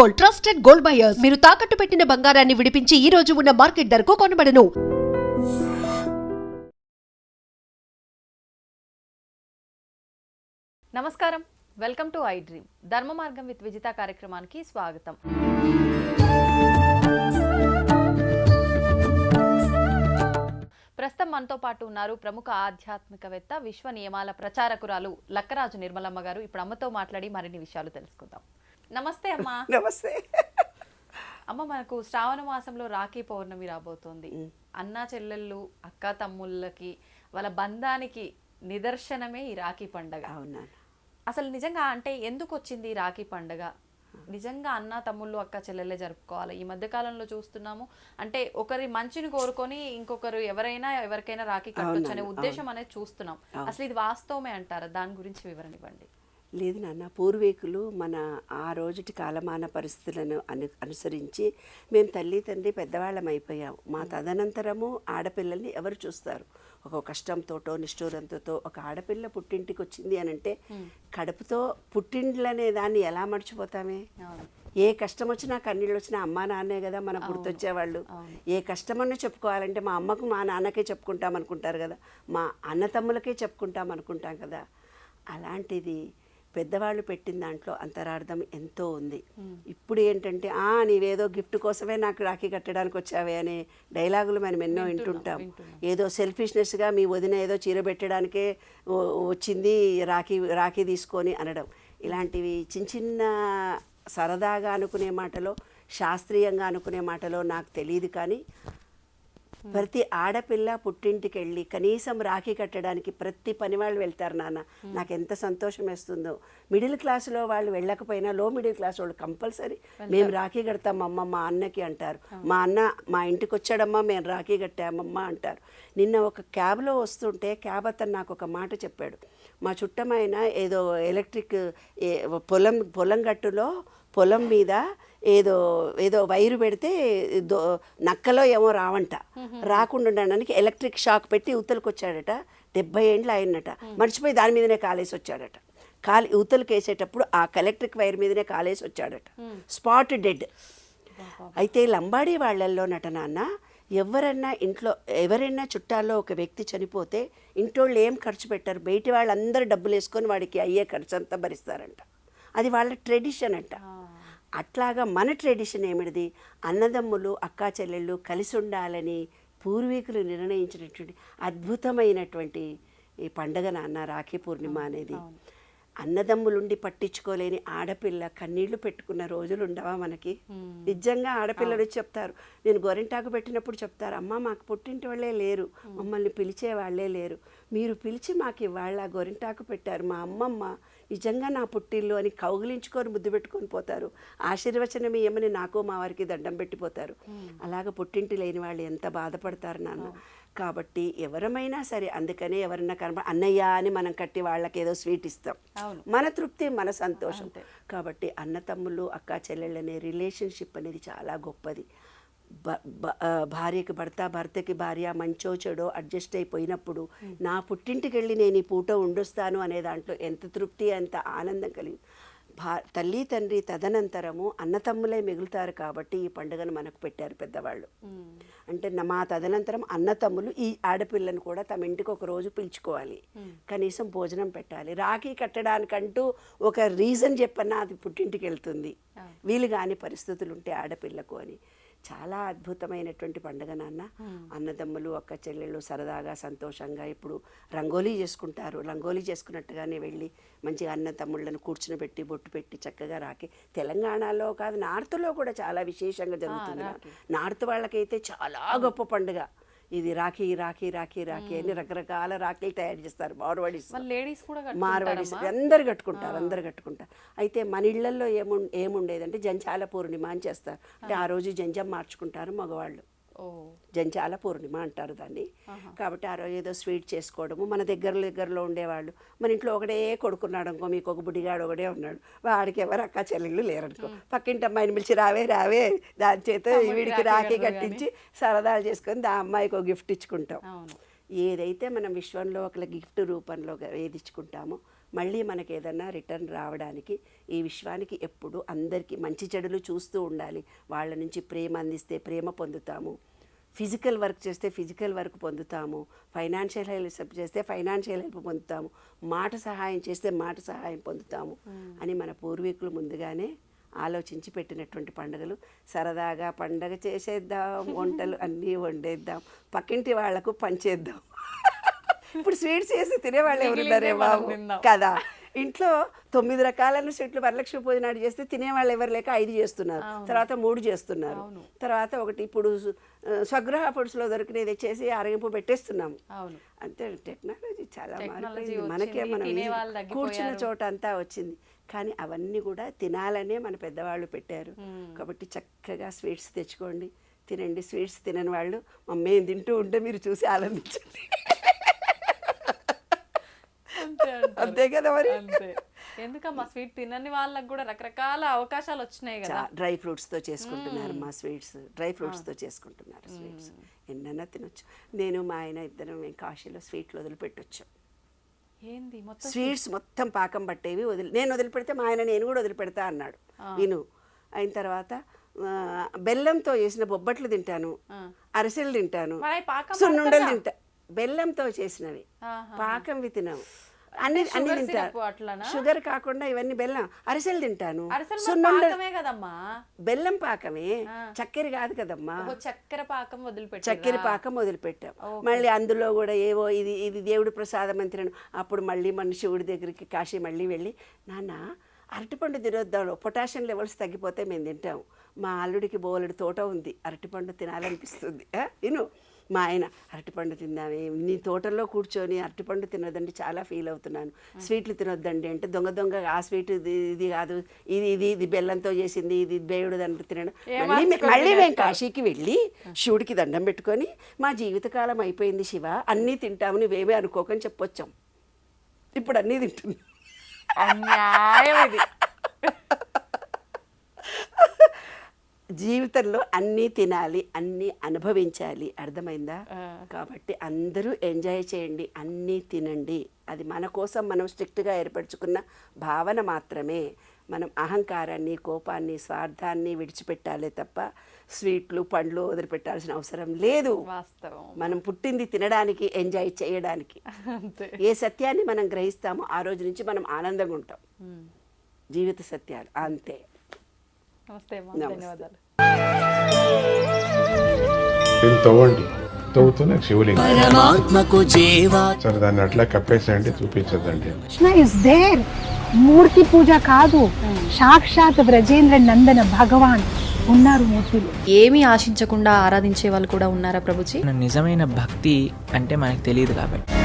Gold trusted gold buyers. మీరు తాకట్టు పెట్టిన బంగారాన్ని విడిపించి ఈ రోజు ఉన్న మార్కెట్ ధరకు కొనబడను. నమస్కారం. వెల్కమ్ టు ఐ డ్రీమ్ ధర్మ మార్గం విత్ విజిత కార్యక్రమానికి స్వాగతం. ప్రస్తుతం మనతో పాటు ఉన్నారు ప్రముఖ ఆధ్యాత్మికవేత్త విశ్వ నియమాల ప్రచారకురాలు లక్కరాజు నిర్మలమ్మ గారు. ఇప్పుడు అమ్మతో మాట్లాడి మరిన్ని విషయాలు తెలుసుకుందాం. నమస్తే అమ్మా. నమస్తే. అమ్మ మనకు శ్రావణ మాసంలో రాఖీ పౌర్ణమి రాబోతోంది. అన్నా చెల్లెళ్ళు అక్క తమ్ముళ్ళకి వాళ్ళ బంధానికి నిదర్శనమే ఈ రాఖీ పండగ. అవునా? అసలు నిజంగా అంటే ఎందుకు వచ్చింది ఈ రాఖీ పండుగ? నిజంగా అన్న తమ్ముళ్ళు అక్క చెల్లెళ్ళే జరుపుకోవాలి. ఈ మధ్య కాలంలో చూస్తున్నాము అంటే ఒకరి మంచిని కోరుకొని ఇంకొకరు ఎవరైనా ఎవరికైనా రాఖీ కట్టొచ్చు అనే ఉద్దేశం అనేది చూస్తున్నాం. అసలు ఇది వాస్తవమే అంటారా? దాని గురించి వివరణ ఇవ్వండి. లేదు నాన్న పూర్వీకులు మన ఆ రోజుటి కాలమాన పరిస్థితులను అను అనుసరించి మేము తల్లి తండ్రి పెద్దవాళ్ళం అయిపోయాం. మా తదనంతరము ఆడపిల్లల్ని ఎవరు చూస్తారు? ఒక కష్టంతోటో నిష్ఠూరంతో ఒక ఆడపిల్ల పుట్టింటికి వచ్చింది అని అంటే కడుపుతో పుట్టిండ్లనే దాన్ని ఎలా మర్చిపోతామే. ఏ కష్టం వచ్చినా కన్నీళ్ళు వచ్చినా అమ్మా నాన్నే కదా మనకు గుర్తొచ్చేవాళ్ళు. ఏ కష్టమన్నా చెప్పుకోవాలంటే మా అమ్మకు మా నాన్నకే చెప్పుకుంటాం అనుకుంటారు కదా. మా అన్న తమ్ములకే చెప్పుకుంటాం అనుకుంటాం కదా. అలాంటిది పెద్దవాళ్ళు పెట్టిన దాంట్లో అంతరార్థం ఎంతో ఉంది. ఇప్పుడు ఏంటంటే ఆ నీవేదో గిఫ్ట్ కోసమే నాకు రాఖీ కట్టడానికి వచ్చావే అనే డైలాగులు మనం ఎన్నో వింటుంటాం. ఏదో సెల్ఫిష్నెస్గా మీ వదిన ఏదో చీర పెట్టడానికే వచ్చింది రాఖీ రాఖీ తీసుకొని అనడం. ఇలాంటివి చిన్న చిన్న సరదాగా అనుకునే మాటలో శాస్త్రీయంగా అనుకునే మాటలో నాకు తెలియదు కానీ ప్రతి ఆడపిల్ల పుట్టింటికి వెళ్ళి కనీసం రాఖీ కట్టడానికి ప్రతి పని వాళ్ళు వెళ్తారు నాన్న. నాకు ఎంత సంతోషం వేస్తుందో. మిడిల్ క్లాస్లో వాళ్ళు వెళ్ళకపోయినా లో మిడిల్ క్లాస్ వాళ్ళు కంపల్సరీ. మేము రాఖీ కడతాం అమ్మ మా అన్నకి అంటారు. మా అన్న మా ఇంటికి వచ్చాడమ్మా మేము రాఖీ కట్టామమ్మా అంటారు. నిన్న ఒక క్యాబ్లో వస్తుంటే క్యాబ్ అతను నాకు ఒక మాట చెప్పాడు. మా చుట్టమైన ఏదో ఎలక్ట్రిక్ పొలం పొలం గట్టులో పొలం మీద ఏదో ఏదో వైరు పెడితే దో నక్కలో ఏమో రావంట. రాకుండా ఉండడానికి ఎలక్ట్రిక్ షాక్ పెట్టి ఉత్తలకు వచ్చాడట డెబ్బై ఏండ్లు ఆయనట మర్చిపోయి దాని మీదనే కాలేసి వచ్చాడట కాలి ఉత్తలకు వేసేటప్పుడు ఆ ఎలక్ట్రిక్ వైర్ మీదనే కాలేసి వచ్చాడట స్పాట్ డెడ్. అయితే లంబాడీ వాళ్ళల్లో నట నాన్న ఎవరన్నా ఇంట్లో ఎవరైనా చుట్టాల్లో ఒక వ్యక్తి చనిపోతే ఇంటోళ్ళు ఏం ఖర్చు పెట్టారు. బయటి వాళ్ళందరూ డబ్బులు వేసుకొని వాడికి అయ్యే ఖర్చు అంతా భరిస్తారంట. అది వాళ్ళ ట్రెడిషన్ అంట. అట్లాగా మన ట్రెడిషన్ ఏమిటిది? అన్నదమ్ములు అక్కా చెల్లెళ్ళు కలిసి ఉండాలని పూర్వీకులు నిర్ణయించినటువంటి అద్భుతమైనటువంటి ఈ పండగ నాన్న రాఖీ పూర్ణిమ అనేది. అన్నదమ్ములుండి పట్టించుకోలేని ఆడపిల్ల కన్నీళ్ళు పెట్టుకున్న రోజులు ఉండవా మనకి? నిజంగా ఆడపిల్లలు వచ్చి చెప్తారు. నేను గోరింటాకు పెట్టినప్పుడు చెప్తారు అమ్మ మాకు పుట్టింటి వాళ్ళే లేరు మమ్మల్ని పిలిచే వాళ్ళే లేరు. మీరు పిలిచి మాకు ఇవాళ గోరింటాకు పెట్టారు. మా అమ్మమ్మ నిజంగా నా పుట్టిల్లు అని కౌగిలించుకొని ముద్దు పెట్టుకొని పోతారు. ఆశీర్వచనం ఇయ్యమని నాకు మా వారికి దండం పెట్టిపోతారు. అలాగ పుట్టింటి లేని వాళ్ళు ఎంత బాధపడతారు నాన్న? కాబట్టి ఎవరమైనా సరే అందుకనే ఎవరన్నా కనబ అన్నయ్య అని మనం కట్టి వాళ్ళకి ఏదో స్వీట్ ఇస్తాం. మన తృప్తి మన సంతోషం. కాబట్టి అన్న తమ్ముళ్ళు అక్క చెల్లెళ్ళు అనే రిలేషన్షిప్ అనేది చాలా గొప్పది. భార్యకి భర్త భర్తకి భార్య మంచో చెడో అడ్జస్ట్ అయిపోయినప్పుడు నా పుట్టింటికి వెళ్ళి నేను ఈ పూట ఉండొస్తాను అనే దాంట్లో ఎంత తృప్తి ఎంత ఆనందం కలిగి భా తల్లి తండ్రి తదనంతరము అన్నతమ్ములే మిగులుతారు కాబట్టి ఈ పండుగను మనకు పెట్టారు పెద్దవాళ్ళు. అంటే మా తదనంతరం అన్నతమ్ములు ఈ ఆడపిల్లను కూడా తమ ఇంటికి ఒక రోజు పిలుచుకోవాలి. కనీసం భోజనం పెట్టాలి. రాఖీ కట్టడానికంటూ ఒక రీజన్ చెప్పన్నా అది పుట్టింటికి వెళ్తుంది. వీలు కాని పరిస్థితులు ఉంటే ఆడపిల్లకు అని. చాలా అద్భుతమైనటువంటి పండుగ నాన్న. అన్నదమ్ములు అక్క చెల్లెళ్ళు సరదాగా సంతోషంగా ఇప్పుడు రంగోలీ చేసుకుంటారు. రంగోలీ చేసుకున్నట్టుగానే వెళ్ళి మంచిగా అన్న తమ్ముళ్ళను కూర్చుని బొట్టు పెట్టి చక్కగా రాకి. తెలంగాణలో కాదు నార్త్లో కూడా చాలా విశేషంగా జరుగుతుంది. నార్త్ వాళ్ళకైతే చాలా గొప్ప పండుగ. ఇది రాఖీ రాఖీ రాఖీ రాఖీ అని రకరకాల రాఖీలు తయారు చేస్తారు. మార్వాడీస్. లేడీస్ కూడా మార్వాడీస్. అందరు కట్టుకుంటారు అందరు కట్టుకుంటారు. అయితే మన ఇళ్ళలో ఏము ఏముండేదంటే జంచాల పూర్ణిమ అని చేస్తారు. అంటే ఆ రోజు జంజం మార్చుకుంటారు మగవాళ్ళు. ఓ. జంచాల పూర్ణిమ అంటారు దాన్ని. కాబట్టి ఆ రోజు ఏదో స్వీట్ చేసుకోవడము మన దగ్గర దగ్గరలో ఉండేవాళ్ళు. మన ఇంట్లో ఒకటే కొడుకున్నాడు అనుకో మీకు ఒక బుడిగాడు ఒకడే ఉన్నాడు. వాడికి ఎవరు అక్క చెల్లెళ్ళు లేరనుకో. పక్కింటి అమ్మాయిని పిలిచి రావే రావే దాని చేత వీడికి రాఖీ కట్టించి సరదాలు చేసుకొని దా అమ్మాయికి ఒక గిఫ్ట్ ఇచ్చుకుంటాం. ఏదైతే మనం విశ్వంలో ఒక గిఫ్ట్ రూపంలో ఏది ఇచ్చుకుంటామో మళ్ళీ మనకి ఏదన్నా రిటర్న్ రావడానికి ఈ విశ్వానికి ఎప్పుడు అందరికీ మంచి చెడులు చూస్తూ ఉండాలి. వాళ్ళ నుంచి ప్రేమ అందిస్తే ప్రేమ పొందుతాము. ఫిజికల్ వర్క్ చేస్తే ఫిజికల్ వర్క్ పొందుతాము ఫైనాన్షియల్ హెల్ప్ చేస్తే ఫైనాన్షియల్ హెల్ప్ పొందుతాము మాట సహాయం చేస్తే మాట సహాయం పొందుతాము అని మన పూర్వీకులు ముందుగానే ఆలోచించి పెట్టినటువంటి పండుగలు. సరదాగా పండగ చేసేద్దాం వంటలు అన్నీ వండేద్దాం పక్కింటి వాళ్ళకు పంచేద్దాం. ఇప్పుడు స్వీట్స్ చేసి తినేవాళ్ళు ఎవరున్నారే బాబు. కదా. ఇంట్లో తొమ్మిది రకాలైన స్వీట్లు వరలక్ష్మి పూజ నాడు చేస్తే తినేవాళ్ళు ఎవరు లేక ఐదు చేస్తున్నారు. తర్వాత మూడు చేస్తున్నారు. తర్వాత ఒకటి ఇప్పుడు ఆ, స్వగృహ ఫుడ్స్లో దొరికినది చేసి ఆరగింపు పెట్టేస్తున్నాము. అంతే టెక్నాలజీ చాలా మారిపోయింది. మనకే మనం. కూర్చున్న చోట అంతా వచ్చింది. కానీ అవన్నీ కూడా తినాలనే మన పెద్దవాళ్ళు పెట్టారు. కాబట్టి చక్కగా స్వీట్స్ తెచ్చుకోండి తినండి. స్వీట్స్ తినని వాళ్ళు మమ్మీ తింటూ ఉంటే మీరు చూసి ఆనందించండి. అంతే కదా మరి. అంతే. ఎందుకమ్మా? స్వీట్ తినని వాళ్ళకి కూడా రకరకాల అవకాశాలు వచ్చినాయి కదా. డ్రై ఫ్రూట్స్తో చేసుకుంటున్నారు మా స్వీట్స్. డ్రై ఫ్రూట్స్తో చేసుకుంటున్నారు స్వీట్స్. ఎన్నైనా తినొచ్చు. నేను మా ఆయన ఇద్దరం మేము కాశీలో స్వీట్లు వదిలిపెట్టొచ్చు. ఏంది? మొత్తం స్వీట్స్ మొత్తం పాకం పట్టేవి వదిలి నేను వదిలిపెడితే మా ఆయన నేను కూడా వదిలిపెడతా అన్నాడు. విను. అయిన తర్వాత బెల్లంతో చేసిన బొబ్బట్లు తింటాను. అరిసెలు తింటాను. సున్నుండలు తింటా. బెల్లంతో చేసినవి. పాకంవి తినవు. అన్ని అన్ని sugar తింటా syrup అట్లనా? షుగర్ కాకుండా ఇవన్నీ బెల్లం అరిసెలు తింటాను. కదమ్మా? బెల్లం పాకమే చక్కెర కాదు కదమ్మా. చక్కెర పాకం వదిలిపెట్టి చక్కెర పాకం వదిలిపెట్టాం. మళ్ళీ అందులో కూడా ఏవో ఇది ఇది దేవుడి ప్రసాదం అని తినను. అప్పుడు మళ్ళీ మన శివుడి దగ్గరికి కాశీ మళ్ళీ వెళ్ళి నాన్న అరటిపండు తినొద్దాం పొటాషియం లెవెల్స్ తగ్గిపోతే మేము తింటాం. మా అల్లుడికి బోలెడు తోట ఉంది. అరటిపండు తినాలనిపిస్తుంది. ఆ? మా ఆయన అరటిపండు తిందామే నీ తోటలో కూర్చొని అరటిపండు తినొద్దండి చాలా ఫీల్ అవుతున్నాను. స్వీట్లు తినొద్దండి అంటే దొంగ దొంగ ఆ స్వీట్ ఇది ఇది కాదు ఇది ఇది ఇది బెల్లంతో చేసింది ఇది బేయుడు దాంట్లో తినడం. మళ్ళీ మేము కాశీకి వెళ్ళి శివుడికి దండం పెట్టుకొని మా జీవితకాలం అయిపోయింది శివ. అన్నీ తింటాము నువ్వేమీ అనుకోకని చెప్పొచ్చాం. ఇప్పుడు అన్నీ తింటున్నాం. అన్యాయం ఇది. జీవితంలో అన్నీ తినాలి అన్నీ అనుభవించాలి. అర్థమైందా? కాబట్టి అందరూ ఎంజాయ్ చేయండి అన్నీ తినండి. అది మన కోసం మనం స్ట్రిక్ట్గా ఏర్పరచుకున్న భావన మాత్రమే. మనం అహంకారాన్ని కోపాన్ని స్వార్థాన్ని విడిచిపెట్టాలే తప్ప స్వీట్లు పండ్లు వదిలిపెట్టాల్సిన అవసరం లేదు. వాస్తవం. మనం పుట్టింది తినడానికి ఎంజాయ్ చేయడానికి. ఏ సత్యాన్ని మనం గ్రహిస్తామో ఆ రోజు నుంచి మనం ఆనందంగా ఉంటాం. జీవిత సత్యాలు అంతే. నమస్తే. ధన్యవాదాలు. దీన్ని తవ్వండి. తవ్వుతూనే శివలింగం. పరమాత్మకు జీవా. సరే దాన్ని అట్లా కప్పేసేయండి చూపించదండి కృష్ణ ఇస్ దేర్ మూర్తి పూజ కాదు. సాక్షాత్ బ్రజేంద్ర నందన భగవాన్ ఉన్నారు మూర్తిలో. ఏమీ ఆశించకుండా ఆరాధించే వాళ్ళు కూడా ఉన్నారా ప్రభుజీ? నిజమైన భక్తి అంటే మనకు తెలియదు కాబట్టి.